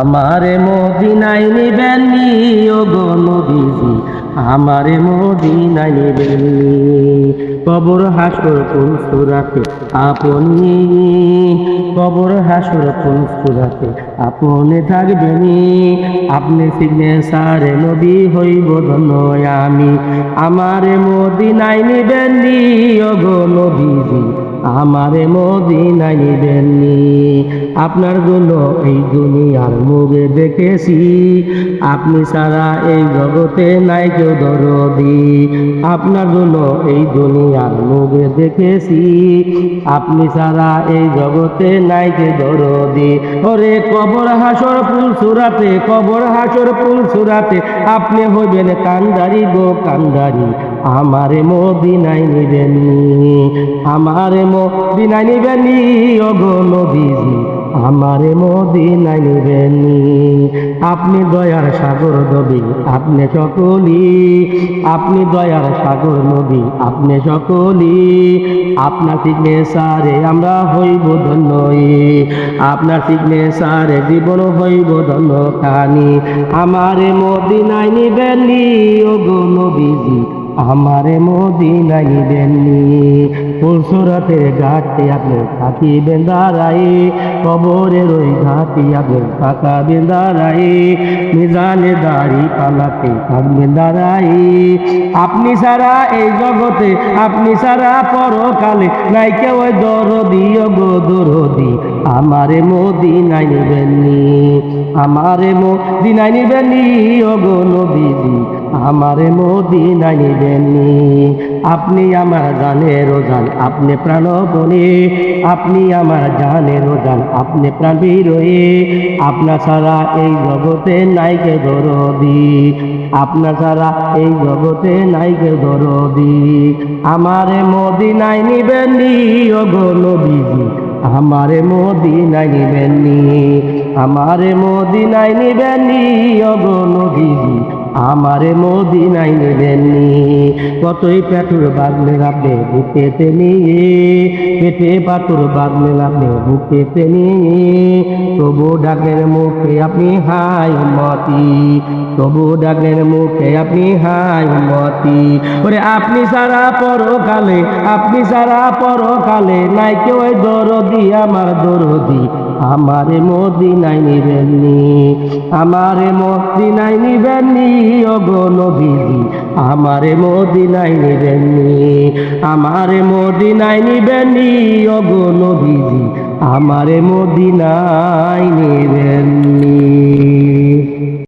আমারে মদিনায় নিবেন নি ও গো নবীজি, আমারে মদিনায় নিবেন নি। কবর, হাসর কোন সুরাতে আপনি, কবর, হাসর কোন সুরাতে আপনি থাকবেনি আপনি সিগনে সারে নবী হইব ধন্য আমি। আমারে মদিনায় নিবেন নি ও গো নবীজি আমারে মদিনায় নিবেন নি আপনার জন্য এই দুনিয়ার মুখে দেখেছি। আপনি সারা এই জগতে নাই কেউ দরদি। আপনার জন্য এই দুনিয়ার মুখে দেখেছি। আপনি সারা এই জগতে নাই কেউ দরদি। ওরে কবর হাসর ফুল সুরাতে, কবর হাসর ফুল সুরাতে, আপনি হইবেন কান্দারি গো কান্দারি। আমারে মদিনায় নিবেন নি আমারে মদিনায় নিবেন নি ও গো নবীজি, আমারে মদিনায় নিবেন। আপনি দয়ার সাগর নবী, আপনি সকলি আপনি দয়ার সাগর নবী, আপনি সকলি আপনার সিগনেচারে আমরা হইব ধন্য আপনার সিগনেচারে জীবন হইব ধন্য কানি আমারে মদিনায় নিবেন নি ও গো নবীজি আমারে মদিনায় নিবেন নি ফুলসুরাতের ঘাটে আপনি থাকিবেন দাঁড়াই কবরের ওই ঘাটে আপনি থাকাবেন দাঁড়াই মিজানে দাড়ি পালাতে থাকবেন দাঁড়াই আপনি সারা এই জগতে, আপনি সারা পরকালে নাই কেউ ওই দরদি গো দরদি। আমারে মদিনায় নিবেন নি, আমারে মদিনায় নিবেন নি ও গো নবীজি। আমারে মদিনায় নিবেন নি আপনি আমার জানের জান আপনি প্রাণ বনে আপনি আমার জানের জান আপনি প্রাণ বিরয়ে আপনার ছাড়া এই জগতে নাই কে দরদি। আপনার ছাড়া এই জগতে নাই কে দরদি। আমারে মদিনায় নিবেন নি ও গো নবীজি। আমারে মদিনায় নিবেন নি আমারে মদিনায় নিবেন নি ও গো আমারে মদিনাই নেবেন নি কতই পেটুর বাগলে রাখবে বুকেতে নিয়ে, পেটে পাতুর বাগলে রাখবে বুকেতে নিয়ে। তবু ডাকের মুখে আপনি হাই মতি তবু ডাকের মুখে আপনি হাই মতি ওরে আপনি সারা পরকালে, আপনি সারা পরকালে, নাই কেউ দরদি, আমার দরদি? আমারে মদিনাই নিবেননি। আমারে মদিনাই নিবেননি, ওগো নবীজি। আমারে মদিনাই নিবেননি। আমারে মদিনাই নিবেননি, ওগো নবীজি। আমারে মদিনাই নিবেন